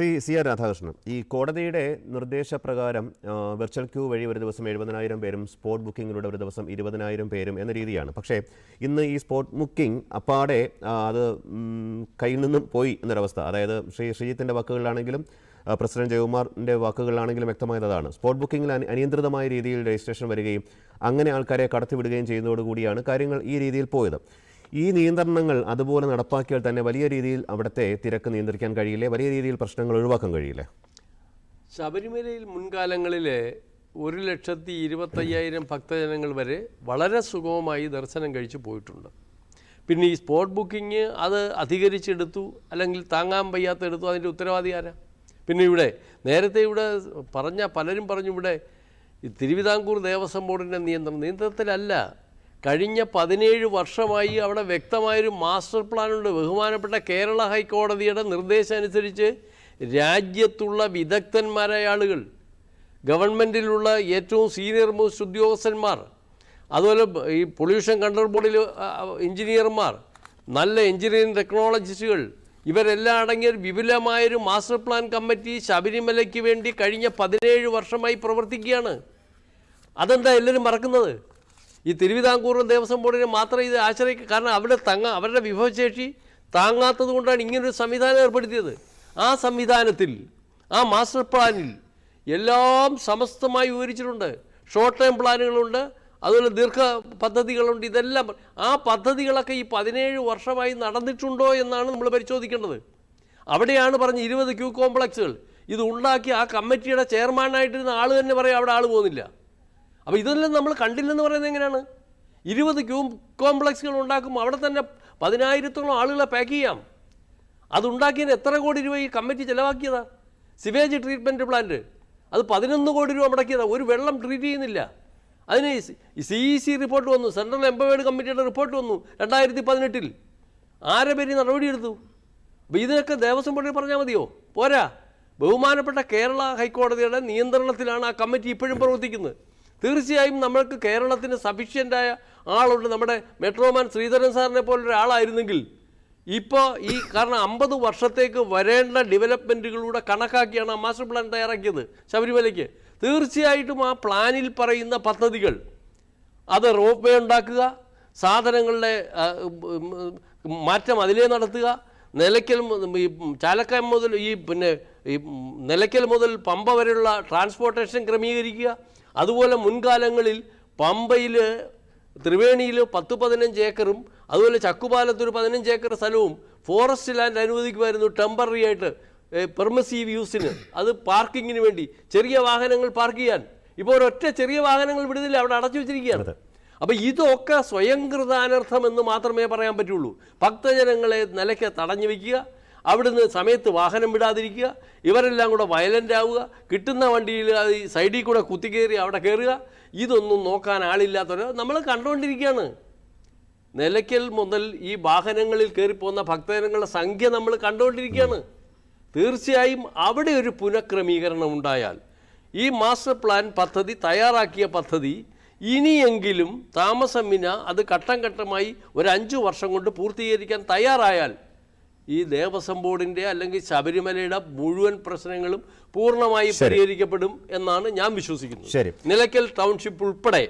Shri C R Radhakrishnan ഈ കോടതിയുടെ നിർദ്ദേശപ്രകാരം വെർച്വൽ ക്യൂ വഴി ഒരു ദിവസം എഴുപതിനായിരം പേരും സ്പോട്ട് ബുക്കിങ്ങിലൂടെ ഒരു ദിവസം ഇരുപതിനായിരം പേരും എന്ന രീതിയാണ്. പക്ഷേ ഇന്ന് ഈ സ്പോട്ട് ബുക്കിംഗ് അപ്പാടെ അത് കയ്യിൽ നിന്നും പോയി എന്നൊരവസ്ഥ. അതായത് ശ്രീ ശ്രീജിത്തിന്റെ വാക്കുകളിലാണെങ്കിലും പ്രസിഡന്റ് ജയകുമാറിന്റെ വാക്കുകളിലാണെങ്കിലും വ്യക്തമായതാണ് സ്പോട്ട് ബുക്കിങ്ങിൽ അനിയന്ത്രിതമായ രീതിയിൽ രജിസ്ട്രേഷൻ വരികയും അങ്ങനെ ആൾക്കാരെ കടത്തിവിടുകയും ചെയ്യുന്നതോടുകൂടിയാണ് കാര്യങ്ങൾ ഈ രീതിയിൽ പോയത്. ഈ നിയന്ത്രണങ്ങൾ അതുപോലെ നടപ്പാക്കിയാൽ തന്നെ വലിയ രീതിയിൽ അവിടുത്തെ തിരക്ക് നിയന്ത്രിക്കാൻ കഴിയില്ലേ? വലിയ രീതിയിൽ പ്രശ്നങ്ങൾ ഒഴിവാക്കാൻ കഴിയില്ലേ? ശബരിമലയിൽ മുൻകാലങ്ങളിൽ ഒരു ലക്ഷത്തി ഇരുപത്തയ്യായിരം ഭക്തജനങ്ങൾ വരെ വളരെ സുഗമമായി ദർശനം കഴിച്ച് പോയിട്ടുണ്ട്. പിന്നെ ഈ സ്പോട്ട് ബുക്കിംഗ് അത് അധികരിച്ചെടുത്തു അല്ലെങ്കിൽ താങ്ങാൻ വയ്യാത്ത എടുത്തു അതിന്റെ ഉത്തരവാദി ആരാ? പിന്നെ ഇവിടെ നേരത്തെ ഇവിടെ പറഞ്ഞ പലരും പറഞ്ഞു ഇവിടെ തിരുവിതാംകൂർ ദേവസ്വം ബോർഡിന്റെ നിയന്ത്രണം. നിയന്ത്രണത്തിലല്ല കഴിഞ്ഞ പതിനേഴ് വർഷമായി അവിടെ വ്യക്തമായൊരു മാസ്റ്റർ പ്ലാനുണ്ട്. ബഹുമാനപ്പെട്ട കേരള ഹൈക്കോടതിയുടെ നിർദ്ദേശം അനുസരിച്ച് രാജ്യത്തുള്ള വിദഗ്ധന്മാരായ ആളുകൾ ഗവൺമെന്റിലുള്ള ഏറ്റവും സീനിയർ മോസ്റ്റ് ഉദ്യോഗസ്ഥന്മാർ അതുപോലെ ഈ പൊല്യൂഷൻ കൺട്രോൾ ബോർഡിൽ എഞ്ചിനീയർമാർ നല്ല എഞ്ചിനീയറിംഗ് ടെക്നോളജിസ്റ്റുകൾ ഇവരെല്ലാം അടങ്ങിയ വിപുലമായൊരു മാസ്റ്റർ പ്ലാൻ കമ്മിറ്റി ശബരിമലയ്ക്ക് വേണ്ടി കഴിഞ്ഞ പതിനേഴ് വർഷമായി പ്രവർത്തിക്കുകയാണ്. അതെന്താ എല്ലാവരും മറക്കുന്നത്? ഈ തിരുവിതാംകൂർ ദേവസ്വം ബോർഡിനെ മാത്രം ഇത് ആശ്രയിക്കുക കാരണം അവിടെ തങ്ങ അവരുടെ വിഭവശേഷി താങ്ങാത്തത് കൊണ്ടാണ് ഇങ്ങനൊരു സംവിധാനം ഏർപ്പെടുത്തിയത്. ആ സംവിധാനത്തിൽ ആ മാസ്റ്റർ പ്ലാനിൽ എല്ലാം സമസ്തമായി വിവരിച്ചിട്ടുണ്ട്. ഷോർട്ട് ടേം പ്ലാനുകളുണ്ട്. അതുപോലെ ദീർഘ പദ്ധതികളുണ്ട്. ഇതെല്ലാം ആ പദ്ധതികളൊക്കെ ഈ പതിനേഴ് വർഷമായി നടന്നിട്ടുണ്ടോ എന്നാണ് നമ്മൾ പരിശോധിക്കേണ്ടത്. അവിടെയാണ് പറഞ്ഞ ഇരുപത് ക്യൂ കോംപ്ലക്സുകൾ. ഇത് ഉണ്ടാക്കി ആ കമ്മിറ്റിയുടെ ചെയർമാനായിട്ടിരുന്ന ആൾ തന്നെ പറയും അവിടെ ആൾ പോകുന്നില്ല. അപ്പോൾ ഇതെല്ലാം നമ്മൾ കണ്ടില്ലെന്ന് പറയുന്നത് എങ്ങനെയാണ്? ഇരുപത് ക്യൂ കോംപ്ലക്സുകൾ ഉണ്ടാക്കും അവിടെ തന്നെ പതിനായിരത്തോളം ആളുകളെ പാക്ക് ചെയ്യാം. അതുണ്ടാക്കിയതിന് എത്ര കോടി രൂപ ഈ കമ്മിറ്റി ചിലവാക്കിയതാ? സിവേജ് ട്രീറ്റ്മെന്റ് പ്ലാന്റ് അത് പതിനൊന്ന് കോടി രൂപ മുടക്കിയതാ. ഒരു വെള്ളം ട്രീറ്റ് ചെയ്യുന്നില്ല. അതിന് സി ഇ സി റിപ്പോർട്ട് വന്നു. സെൻട്രൽ എംപവേർഡ് കമ്മിറ്റിയുടെ റിപ്പോർട്ട് വന്നു രണ്ടായിരത്തി പതിനെട്ടിൽ ആരെ പേര് നടപടിയെടുത്തു? അപ്പോൾ ഇതിനൊക്കെ ദേവസ്വം ബോർഡിൽ പറഞ്ഞാൽ മതിയോ? പോരാ. ബഹുമാനപ്പെട്ട കേരള ഹൈക്കോടതിയുടെ നിയന്ത്രണത്തിലാണ് ആ കമ്മിറ്റി ഇപ്പോഴും പ്രവർത്തിക്കുന്നത്. തീർച്ചയായും നമ്മൾക്ക് കേരളത്തിന് സഫീഷ്യന്റായ ആളുണ്ട് നമ്മുടെ മെട്രോമാൻ ശ്രീധരൻ സാറിനെ പോലൊരു ആളായിരുന്നെങ്കിൽ ഇപ്പോൾ ഈ കാരണം അമ്പത് വർഷത്തേക്ക് വരേണ്ട ഡെവലപ്മെന്റുകളുടെ കണക്കാക്കിയാണ് ആ മാസ്റ്റർ പ്ലാൻ തയ്യാറാക്കിയത് ശബരിമലയ്ക്ക്. തീർച്ചയായിട്ടും ആ പ്ലാനിൽ പറയുന്ന പദ്ധതികൾ അത് റോപ്പ് വേ ഉണ്ടാക്കുക സാധനങ്ങളുടെ മാറ്റം അതിലേ നടത്തുക നിലയ്ക്കൽ ഈ ചാലക്കയം മുതൽ ഈ പിന്നെ ഈ നിലയ്ക്കൽ മുതൽ പമ്പ വരെയുള്ള ട്രാൻസ്പോർട്ടേഷൻ ക്രമീകരിക്കുക അതുപോലെ മുൻകാലങ്ങളിൽ പമ്പയിൽ ത്രിവേണിയിൽ പത്ത് പതിനഞ്ച് ഏക്കറും അതുപോലെ ചക്കുപാലത്ത് ഒരു പതിനഞ്ച് ഏക്കർ സ്ഥലവും ഫോറസ്റ്റ് ലാൻഡ് അനുവദിക്കുമായിരുന്നു ടെമ്പററി ആയിട്ട് പെർമസീവ് യൂസിന് അത് പാർക്കിങ്ങിന് വേണ്ടി ചെറിയ വാഹനങ്ങൾ പാർക്ക് ചെയ്യാൻ. ഇപ്പോൾ ഒരൊറ്റ ചെറിയ വാഹനങ്ങൾ വിടുന്നില്ല അവിടെ അടച്ചു വെച്ചിരിക്കുകയാണ്. അപ്പോൾ ഇതൊക്കെ സ്വയംകൃതാനർത്ഥം എന്ന് മാത്രമേ പറയാൻ പറ്റുള്ളൂ. ഭക്തജനങ്ങളെ നിലയ്ക്ക് തടഞ്ഞു വയ്ക്കുക അവിടുന്ന് സമയത്ത് വാഹനം വിടാതിരിക്കുക ഇവരെല്ലാം കൂടെ വയലന്റ് ആവുക കിട്ടുന്ന വണ്ടിയിൽ അത് സൈഡിൽ കൂടെ കുത്തിക്കയറി അവിടെ കയറുക ഇതൊന്നും നോക്കാൻ ആളില്ലാത്തവരെ നമ്മൾ കണ്ടുകൊണ്ടിരിക്കുകയാണ് നിലയ്ക്കൽ മുതൽ ഈ വാഹനങ്ങളിൽ കയറിപ്പോകുന്ന ഭക്തജനങ്ങളുടെ സംഖ്യ നമ്മൾ കണ്ടുകൊണ്ടിരിക്കുകയാണ് തീർച്ചയായും അവിടെ ഒരു പുനഃക്രമീകരണം ഉണ്ടായാൽ ഈ മാസ്റ്റർ പ്ലാൻ പദ്ധതി തയ്യാറാക്കിയ പദ്ധതി ഇനിയെങ്കിലും താമസം വിന അത് ഘട്ടം ഘട്ടമായി ഒരു അഞ്ചു വർഷം കൊണ്ട് പൂർത്തീകരിക്കാൻ തയ്യാറായാൽ ഈ ദേവസ്വം ബോർഡിന്റെ അല്ലെങ്കിൽ ശബരിമലയുടെ മുഴുവൻ പ്രശ്നങ്ങളും പൂർണമായി പരിഹരിക്കപ്പെടും എന്നാണ് ഞാൻ വിശ്വസിക്കുന്നത്. നിലയ്ക്കൽ ടൗൺഷിപ്പ് ഉൾപ്പെടെ